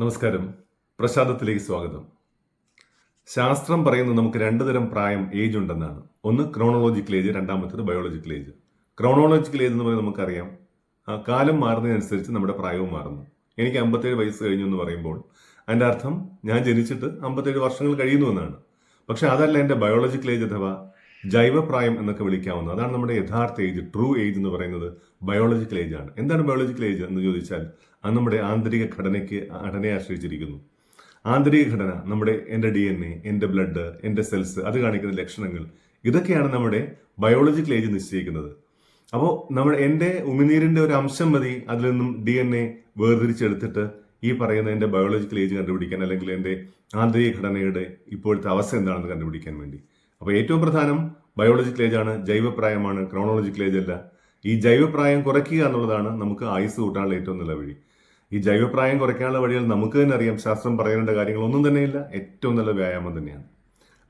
നമസ്കാരം. പ്രസാദത്തിലേക്ക് സ്വാഗതം. ശാസ്ത്രം പറയുന്നത് നമുക്ക് രണ്ട് തരം പ്രായം ഏജ് ഉണ്ടെന്നാണ്. ഒന്ന് ക്രോണോളജിക്കൽ ഏജ് രണ്ടാമത്തേത് ബയോളജിക്കൽ ഏജ് ക്രോണോളജിക്കൽ ഏജ് എന്ന് പറയുന്നത് നമുക്കറിയാം. കാലം മാറുന്നതിനനുസരിച്ച് നമ്മുടെ പ്രായവും മാറുന്നു. എനിക്ക് അമ്പത്തേഴ് വയസ്സ് കഴിഞ്ഞു എന്ന് പറയുമ്പോൾ അതിന്റെ അർത്ഥം ഞാൻ ജനിച്ചിട്ട് അമ്പത്തേഴ് വർഷങ്ങൾ കഴിയുന്നു എന്നാണ്. പക്ഷെ അതല്ല എന്റെ ബയോളജിക്കൽ ഏജ് അഥവാ ജൈവപ്രായം എന്നൊക്കെ വിളിക്കാവുന്നത് അതാണ് നമ്മുടെ യഥാർത്ഥ ഏജ് ട്രൂ ഏജ് എന്ന് പറയുന്നത് ബയോളജിക്കൽ ഏജ് ആണ്. എന്താണ് ബയോളജിക്കൽ ഏജ് എന്ന് ചോദിച്ചാൽ അത് നമ്മുടെ ആന്തരിക ഘടനയ്ക്ക് ഘടനയെ ആശ്രയിച്ചിരിക്കുന്നു. ആന്തരിക ഘടന നമ്മുടെ എന്റെ ഡി എൻ എ എന്റെ ബ്ലഡ് എന്റെ സെൽസ് അത് കാണിക്കുന്ന ലക്ഷണങ്ങൾ ഇതൊക്കെയാണ് നമ്മുടെ ബയോളജിക്കൽ ഏജ് നിശ്ചയിക്കുന്നത്. അപ്പോൾ നമ്മൾ എന്റെ ഉമിനീരിന്റെ ഒരു അംശം മതി അതിൽ നിന്നും ഡി എൻ എ വേർതിരിച്ചെടുത്തിട്ട് ഈ പറയുന്ന എന്റെ ബയോളജിക്കൽ ഏജ് കണ്ടുപിടിക്കാൻ അല്ലെങ്കിൽ എന്റെ ആന്തരിക ഘടനയുടെ ഇപ്പോഴത്തെ അവസ്ഥ എന്താണെന്ന് കണ്ടുപിടിക്കാൻ വേണ്ടി. അപ്പോൾ ഏറ്റവും പ്രധാനം ബയോളജിക്കൽ ഏജ് ആണ് ജൈവപ്രായമാണ് ക്രോണോളജിക്കൽ ഏജ് അല്ല. ഈ ജൈവപ്രായം കുറയ്ക്കുക എന്നുള്ളതാണ് നമുക്ക് ആയുസ് കൂട്ടാനുള്ള ഏറ്റവും നല്ല വഴി. ഈ ജൈവപ്രായം കുറയ്ക്കാനുള്ള വഴികൾ നമുക്ക് തന്നെ അറിയാം. ശാസ്ത്രം പറയേണ്ട കാര്യങ്ങളൊന്നും തന്നെയില്ല ഏറ്റവും നല്ല വ്യായാമം തന്നെയാണ്.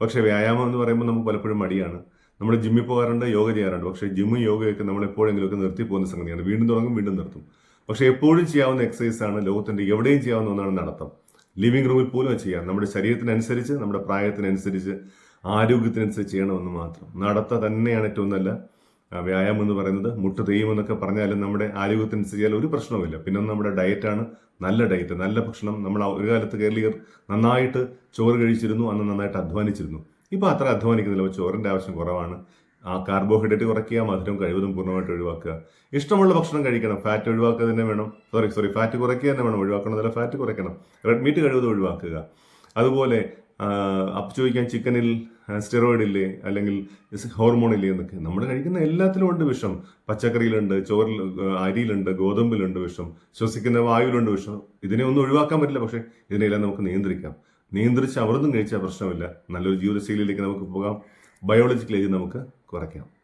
പക്ഷേ വ്യായാമം എന്ന് പറയുമ്പോൾ നമുക്ക് പലപ്പോഴും മടിയാണ്. നമ്മൾ ജിമ്മിൽ പോകാറുണ്ട് യോഗ ചെയ്യാറുണ്ട്. പക്ഷേ ജിമ്മും യോഗയൊക്കെ നമ്മൾ എപ്പോഴെങ്കിലുമൊക്കെ നിർത്തി പോകുന്ന സംഗതിയാണ്. വീണ്ടും തുടങ്ങും വീണ്ടും നിർത്തും. പക്ഷേ എപ്പോഴും ചെയ്യാവുന്ന എക്സസൈസ് ആണ് ലോകത്തിന്റെ എവിടെയും ചെയ്യാവുന്ന ഒന്നാണ് നടത്തം. ലിവിംഗ് റൂമിൽ പോലും ചെയ്യാം. നമ്മുടെ ശരീരത്തിനനുസരിച്ച് നമ്മുടെ പ്രായത്തിനനുസരിച്ച് ആരോഗ്യത്തിനനുസരിച്ച് ചെയ്യണമെന്ന് മാത്രം. നടത്ത തന്നെയാണ് ഏറ്റവും നല്ല വ്യായാമം എന്ന് പറയുന്നത്. മുട്ട് തെയ്യുമെന്നൊക്കെ പറഞ്ഞാലും നമ്മുടെ ആരോഗ്യത്തിനനുസരിച്ചാൽ ഒരു പ്രശ്നവുമില്ല. പിന്നെ നമ്മുടെ ഡയറ്റാണ് നല്ല ഡയറ്റ് നല്ല ഭക്ഷണം. നമ്മൾ ഒരു കാലത്ത് കേരളീയർ നന്നായിട്ട് ചോറ് കഴിച്ചിരുന്നു അന്ന് നന്നായിട്ട് അധ്വാനിച്ചിരുന്നു. ഇപ്പോൾ അത്ര അധ്വാനിക്കുന്നില്ല. ചോറിന്റെ ആവശ്യം കുറവാണ്. ആ കാർബോഹൈഡ്രേറ്റ് കുറയ്ക്കുക മധുരം കഴിവതും പൂർണമായിട്ട് ഒഴിവാക്കുക. ഇഷ്ടമുള്ള ഭക്ഷണം കഴിക്കണം. ഫാറ്റ് ഒഴിവാക്കുക തന്നെ വേണം. സോറി സോറി ഫാറ്റ് കുറയ്ക്കുക തന്നെ വേണം. ഒഴിവാക്കണം നല്ല ഫാറ്റ് കുറയ്ക്കണം. റെഡ് മീറ്റ് കഴിവതും ഒഴിവാക്കുക. അതുപോലെ അപ്പ് ചോദിക്കാൻ ചിക്കനിൽ സ്റ്റെറോയിഡ് ഇല്ലേ അല്ലെങ്കിൽ ഹോർമോൺ ഇല്ലേ എന്നൊക്കെ. നമ്മൾ കഴിക്കുന്ന എല്ലാത്തിലും ഉണ്ട് വിഷം. പച്ചക്കറിയിലുണ്ട് ചോറിൽ അരിയിലുണ്ട് ഗോതമ്പിലുണ്ട് വിഷം ശ്വസിക്കുന്ന വായുവിലുണ്ട് വിഷം. ഇതിനെ ഒന്നും ഒഴിവാക്കാൻ പറ്റില്ല പക്ഷേ ഇതിനെല്ലാം നമുക്ക് നിയന്ത്രിക്കാം. നിയന്ത്രിച്ച് അവർന്നും കഴിച്ചാൽ പ്രശ്നമില്ല. നല്ലൊരു ജീവിതശൈലിയിലേക്ക് നമുക്ക് പോകാം. ബയോളജിക്കൽ ഏജ് നമുക്ക് കുറയ്ക്കാം.